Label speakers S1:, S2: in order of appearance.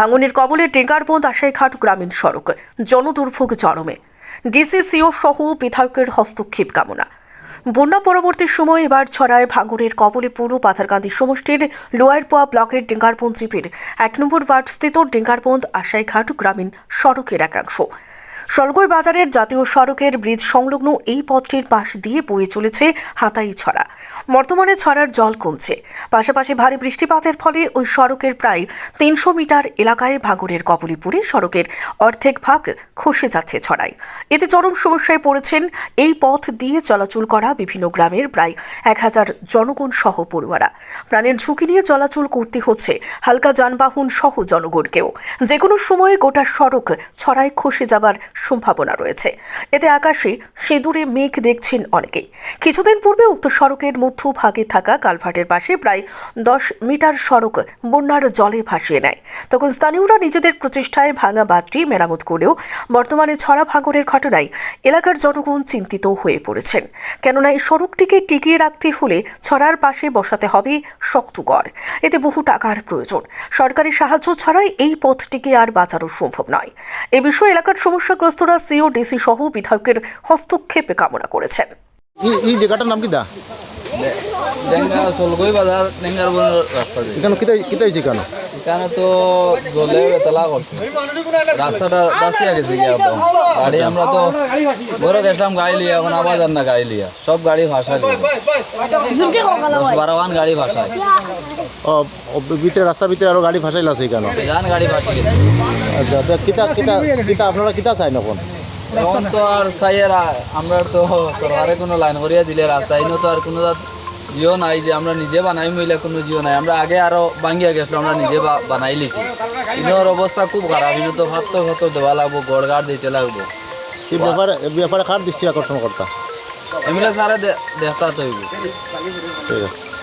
S1: ভাঙনের কবলে টেঙ্গারবন্দ আশাইঘাট গ্রামীণ সড়ক, জনদুর্ভোগ চরমে। ডিসিসিও সহ বিধায়কের হস্তক্ষেপ কামনা। বন্যা পরবর্তী সময় এবার ছড়ায় ভাঙনের কবলে পুরো পাথারকান্দি সমষ্টির লোয়ারপোয়া ব্লকের ডেঙ্গারবন্দ জিপির এক নম্বর ওয়ার্ড স্থিত ডেঙ্গারবন্দ আশাইঘাট গ্রামীণ সড়কের একাংশ। সরগর বাজারের জাতীয় সড়কের ব্রিজ সংলগ্ন এই পথটির পাশ দিয়ে বয়ে চলেছে হাতাই ছড়া। বর্তমানে ছড়ার জল কমছে। পাশাপাশি ভারী বৃষ্টিপাতের ফলে ওই সড়কের প্রায় তিনশো মিটার এলাকায় ভাঙনের কবলে পড়ে সড়কের অর্ধেক ভাগ খসে যাচ্ছে ছড়ায়। এতে চরম সমস্যায় পড়েছেন এই পথ দিয়ে চলাচল করা বিভিন্ন গ্রামের প্রায় এক হাজার জনগণ সহ পড়ুয়ারা। প্রাণের ঝুঁকি নিয়ে চলাচল করতে হচ্ছে হালকা যানবাহন সহ জনগণকেও। যে কোনো সময়ে গোটা সড়ক ছড়ায় খসে যাবার সম্ভাবনা রয়েছে। এতে আকাশে সিঁদুরে মেঘ দেখছেন অনেকেই। কিছুদিন পূর্বে উক্ত সড়কের মধ্যভাগে থাকা কালভার্টের পাশে প্রায় দশ মিটার সড়ক বন্যার জলে ভাসিয়ে নেয়। তখন স্থানীয়রা নিজেদের প্রচেষ্টায় ভাঙা বাঁধটি মেরামত করলেও বর্তমানে ছড়া ভাঙনের ঘটনায় এলাকার জনগণ চিন্তিত হয়ে পড়েছেন। কেননা এই সড়কটিকে টিকিয়ে রাখতে হলে ছড়ার পাশে বসাতে হবে শক্তগড় এতে বহু টাকার প্রয়োজন। সরকারি সাহায্য ছাড়াই এই পথটিকে আর বাঁচানো সম্ভব নয়। এ বিষয়ে এলাকার সমস্যাগ্রস্তরা সিও ডিসি সহ বিধায়কের হস্তক্ষেপে কামনা করেছেন।
S2: এই জায়গাটার নাম কি দা?
S3: ডেঙ্গা সলগই বাজার ডেঙ্গার রাস্তা দিয়ে।
S2: এখানে কিতা কিতা হয়েছে কেন?
S3: এখানে তো জলে বেতলা করছে। রাস্তাটা বাঁচিয়ে গেছে কি একদম। গাড়ি আমরা তো বড় গেছিলাম গাড়ি লিয়া এখন আবার যান না গাড়ি লিয়া। সব গাড়ি ভাষা দশ গাড়ি ভাষায়
S2: ও ভিতরে রাস্তার ভিতরে আরও গাড়ি ফাঁসাইল আছে কেন?
S3: গান গাড়ি গেছে।
S2: আচ্ছা কিতা কিতা কিতা আপনারা কিতা চাই নখন
S3: এখন তো আর চাইয়ের আমরা তো সরকারে কোনো লাইন করিয়া দিলে রাস্তা ইনো তো আর কোনো জিও নাই যে আমরা নিজে বানাই মহিলা কোনো জিও নাই। আমরা আগে আরও ভাঙ্গিয়া গেছিলাম আমরা নিজে বানাই লিছি। ইনোর অবস্থা খুব খারাপ। ইনো তো ভাত তো ভাত দেওয়া লাগবো গড় গাড় দিতে লাগবো।
S2: এই ব্যাপারে ব্যাপারে কার দৃষ্টি আকর্ষণ করতা?
S3: এমনি সারে দেখতা তো
S2: ঠিক আছে।